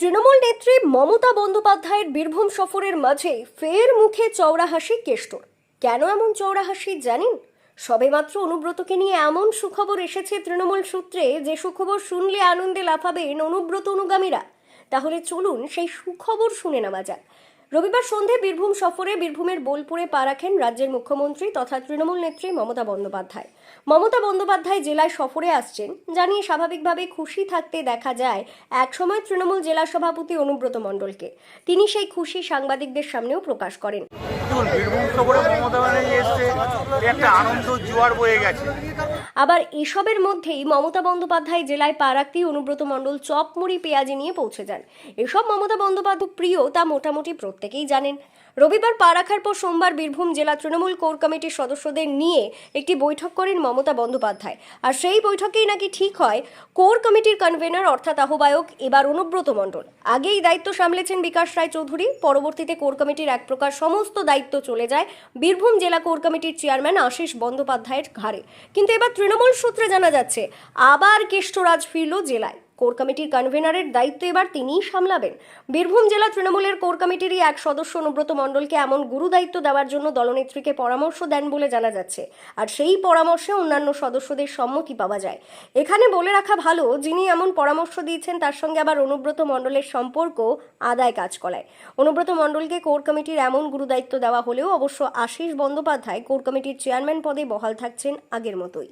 তৃণমূল নেত্রী মমতা বন্দ্যোপাধ্যায়ের বীরভূম সফরের মাঝে ফের মুখে চওড়া হাসি কেষ্টর। কেন এমন চওড়া হাসি জানেন? সবেমাত্র অনুব্রতকে নিয়ে এমন সুখবর এসেছে তৃণমূল সূত্রে যে সুখবর শুনলে আনন্দে লাফাবেন অনুব্রত অনুগামীরা। তাহলে চলুন সেই সুখবর শুনে নেওয়া যাক। রবিবার সন্ধে বীরভূম সফরে বীরভূমের বোলপুরে পা রাখেন রাজ্যের মুখ্যমন্ত্রী তথা তৃণমূল নেত্রী মমতা বন্দ্যোপাধ্যায়। মমতা বন্দ্যোপাধ্যায় জেলায় সফরে আসছেন জানিয়ে স্বাভাবিকভাবে খুশি থাকতে দেখা যায় একসময় তৃণমূল জেলা সভাপতি অনুব্রত মণ্ডলকে। তিনি সেই খুশি সাংবাদিকদের সামনেও প্রকাশ করেন। বীরভূম শহরে মমতা ব্যানার্জি এসছে একটা আনন্দ জোয়ার বয়ে গেছে। আবার এসবের মধ্যেই মমতা বন্দ্যোপাধ্যায় জেলায় পা রাখতেই অনুব্রত মণ্ডল চপ মুড়ি পেঁয়াজি নিয়ে পৌঁছে যান। এসব মমতা বন্দ্যোপাধ্যায় প্রিয় তা মোটামুটি প্রত্যেকেই জানেন। রবিবার পা রাখার পর সোমবার বীরভূম জেলা তৃণমূল কোর কমিটির সদস্যদের নিয়ে একটি বৈঠক করেন মমতা বন্দ্যোপাধ্যায়। আর সেই বৈঠকেই নাকি ঠিক হয়, কোর কমিটির কনভেনার অর্থাৎ আহ্বায়ক এবার অনুব্রত মণ্ডল। আগেই দায়িত্ব সামলেছেন বিকাশ রায় চৌধুরী, পরবর্তীতে কোর কমিটির এক প্রকার সমস্ত দায়িত্ব চলে যায় বীরভূম জেলা কোর কমিটির চেয়ারম্যান আশিস বন্দ্যোপাধ্যায়ের ঘাড়ে। কিন্তু এবার তৃণমূল সূত্রে জানা যাচ্ছে, আবার কেষ্টরাজ ফিরল জেলায়। কোর কমিটির কনভেনারের দায়িত্ব এবার তিনিই সামলাবেন। বীরভূম জেলা তৃণমূলের কোর কমিটিরই এক সদস্য অনুব্রত মণ্ডলকে এমন গুরু দায়িত্ব দেওয়ার জন্য দলনেত্রীকে পরামর্শ দেন বলে জানা যাচ্ছে। আর সেই পরামর্শে অন্যান্য সদস্যদের সম্মতি পাওয়া যায়। এখানে বলে রাখা ভালো, যিনি এমন পরামর্শ দিয়েছেন তার সঙ্গে আবার অনুব্রত মণ্ডলের সম্পর্ক আদায় কাজ করায়। অনুব্রত মণ্ডলকে কোর কমিটির এমন গুরু দায়িত্ব দেওয়া হলেও অবশ্য আশিস বন্দ্যোপাধ্যায় কোর কমিটির চেয়ারম্যান পদে বহাল থাকছেন আগের মতোই।